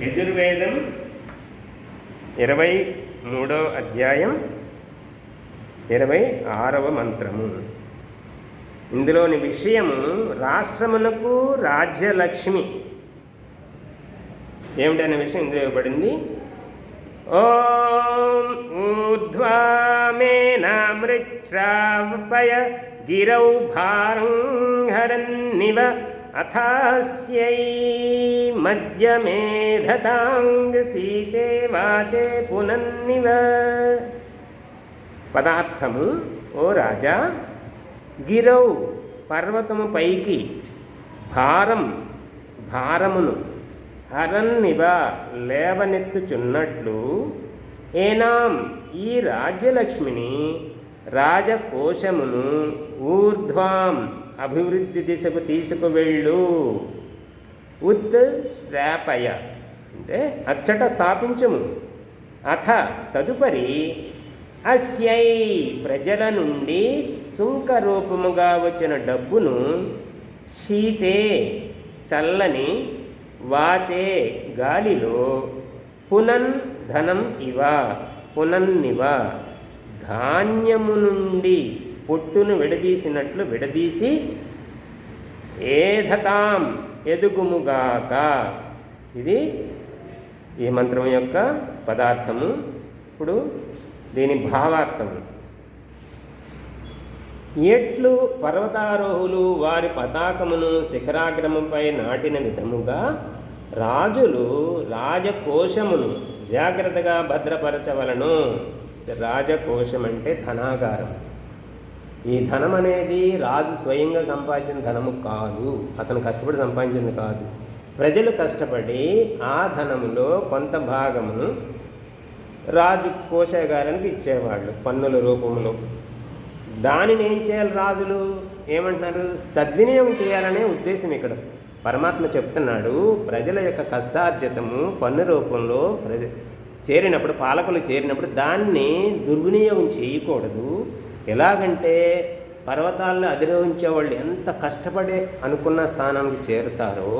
యజుర్వేదం ఇరవై మూడవ అధ్యాయం ఇరవై ఆరవ మంత్రము. ఇందులోని విషయము రాష్ట్రమునకు రాజ్యలక్ష్మి. ఏమిటనే విషయం ఇందులో ఇవ్వబడింది? ఓం ఊర్ధ్వామేనామృచ్రావపయ గిరౌ భారం హరన్నివ అథాస్యై మధ్యమేధతాంగ సీతే వాతే పునన్నివ పదార్థము ఓ రాజా గిరౌ పర్వతము పైకి భారం భారమును హరన్నివ లేవనెత్తుచున్నట్లు ఏనాం ఈ రాజ్యలక్ష్మిని రాజకోశమును ఊర్ధ్వాం అభివృద్ధి దిశకు తీసుకువెళ్ళు ఉత్ శ్రాపయ. అంటే అచ్చట స్థాపించము. అథ తదుపరి అస్యై ప్రజల నుండి సుంక రూపముగా వచ్చిన డబ్బును శీతే చల్లని వాతే గాలిలో పునన్ ధనం ఇవ పునన్నివ. ధాన్యము నుండి పొట్టును విడదీసినట్లు విడదీసి ఏధతాం ఎదుగుముగాక. ఇది ఈ మంత్రం యొక్క పదార్థము. ఇప్పుడు దీని భావార్థము. ఎట్లు పర్వతారోహులు వారి పతాకమును శిఖరాగ్రమంపై నాటిన విధముగా రాజులు రాజకోశమును జాగ్రత్తగా భద్రపరచవలను. రాజకోశం అంటే ధనాగారం ఈ ధనం అనేది రాజు స్వయంగా సంపాదించిన ధనము కాదు. అతను కష్టపడి సంపాదించింది కాదు. ప్రజలు కష్టపడి ఆ ధనములో కొంత భాగమును రాజు కోశాగారానికి ఇచ్చేవాళ్ళు పన్నుల రూపంలో దానిని ఏం చేయాలి రాజులు? ఏమంటున్నారు? సద్వినియోగం చేయాలనే ఉద్దేశం ఇక్కడ. పరమాత్మ చెప్తున్నాడు ప్రజల యొక్క కష్టార్జితము పన్ను రూపంలో ప్రజ చేరినప్పుడు పాలకులు చేరినప్పుడు దాన్ని దుర్వినియోగం చేయకూడదు. ఎలాగంటే పర్వతాలను అధిరోహించే వాళ్ళు ఎంత కష్టపడి అనుకున్న స్థానానికి చేరుతారో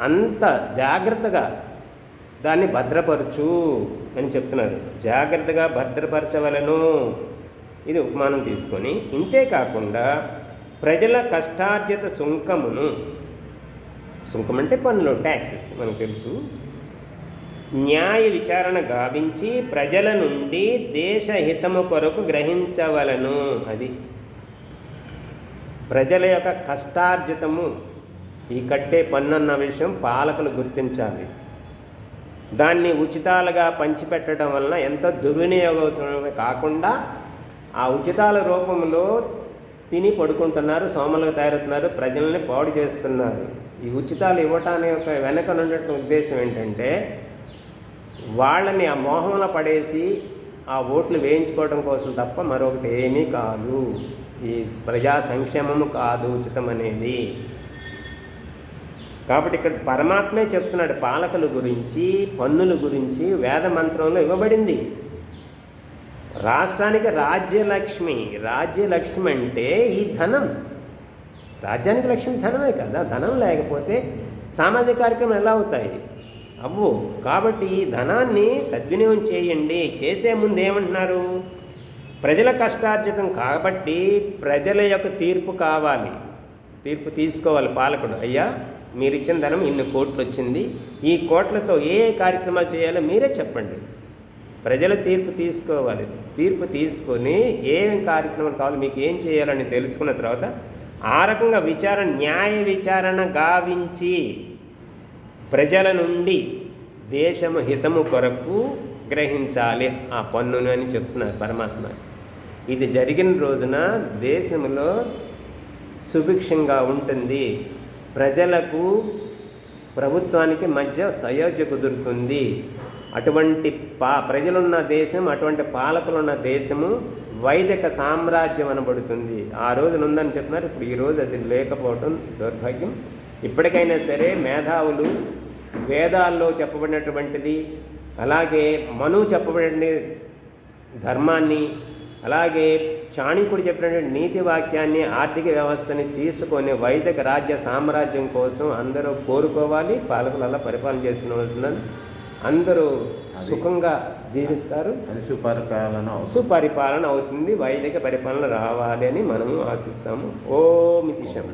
అంత జాగ్రత్తగా దాన్ని భద్రపరచు అని చెప్తున్నారు. జాగ్రత్తగా భద్రపరచవలను. ఇది ఉపమానం తీసుకొని ఇంతే కాకుండా ప్రజల కష్టార్జిత సుంకమును సుంకం అంటే పన్నులు ట్యాక్సెస్ మనకు తెలుసు. న్యాయ విచారణ గావించి ప్రజల నుండి దేశ హితము కొరకు గ్రహించవలను. అది ప్రజల యొక్క కష్టార్జితము. ఈ కట్టే పన్నున్న విషయం పాలకులు గుర్తించాలి. దాన్ని ఉచితాలుగా పంచిపెట్టడం వలన ఎంతో దుర్వినియోగం కాకుండా ఆ ఉచితాల రూపంలో తిని పడుకుంటున్నారు సోమలుగా తయారవుతున్నారు ప్రజల్ని పాడు చేస్తున్నారు. ఈ ఉచితాలు ఇవ్వటానికి యొక్క వెనక ఉన్నటువంటి ఉద్దేశం ఏంటంటే వాళ్ళని ఆ మోహంలో పడేసి ఆ ఓట్లు వేయించుకోవడం కోసం తప్ప మరొకటి ఏమీ కాదు. ఈ ప్రజా సంక్షేమము కాదు ఉచితం అనేది కాబట్టి ఇక్కడ పరమాత్మే చెప్తున్నాడు పాలకుల గురించి పన్నుల గురించి వేద మంత్రంలో ఇవ్వబడింది. రాష్ట్రానికి రాజ్యలక్ష్మి రాజ్యలక్ష్మి అంటే ఈ ధనం. రాజ్యానికి లక్ష్మి ధనమే కదా ధనం లేకపోతే సామాజిక కార్యక్రమం ఎలా అవుతాయి? అవ్వు కాబట్టి ఈ ధనాన్ని సద్వినియోగం చేయండి. చేసే ముందు ఏమంటున్నారు? ప్రజల కష్టార్జితం కాబట్టి ప్రజల యొక్క తీర్పు కావాలి. తీర్పు తీసుకోవాలి పాలకుడు. అయ్యా మీరు ఇచ్చిన ధనం ఇన్ని కోట్లు వచ్చింది. ఈ కోట్లతో ఏ ఏ కార్యక్రమాలు చేయాలో మీరే చెప్పండి. ప్రజల తీర్పు తీసుకోవాలి. తీర్పు తీసుకొని ఏం కార్యక్రమాలు కావాలి మీకు ఏం చేయాలని తెలుసుకున్న తర్వాత ఆ రకంగా విచారణ న్యాయ విచారణ గావించి ప్రజల నుండి దేశము హితము కొరకు గ్రహించాలి. ఆ పన్నును అని చెప్తున్నారు పరమాత్మ. ఇది జరిగిన రోజున దేశంలో సుభిక్షంగా ఉంటుంది. ప్రజలకు ప్రభుత్వానికి మధ్య సయోధ్య కుదురుతుంది. అటువంటి పా ప్రజలున్న దేశం అటువంటి పాలకులున్న దేశము వైదిక సామ్రాజ్యం అనబడుతుంది. ఆ రోజున ఉందని చెప్తున్నారు. ఇప్పుడు ఈ రోజు అది లేకపోవటం దౌర్భాగ్యం. ఇప్పటికైనా సరే మేధావులు వేదాల్లో చెప్పబడినటువంటిది అలాగే మను చెప్పబడిన ధర్మాన్ని అలాగే చాణికుడు చెప్పినటువంటి నీతి వాక్యాన్ని ఆర్థిక వ్యవస్థని తీసుకొని వైదిక రాజ్య సామ్రాజ్యం కోసం అందరూ కోరుకోవాలి పాలకులలో పరిపాలన చేసిన అందరూ సుఖంగా జీవిస్తారు. సుపరిపాలన. సుపరిపాలన అవుతుంది వైదిక పరిపాలన రావాలి అని మనము ఆశిస్తాము. ఓమితి శం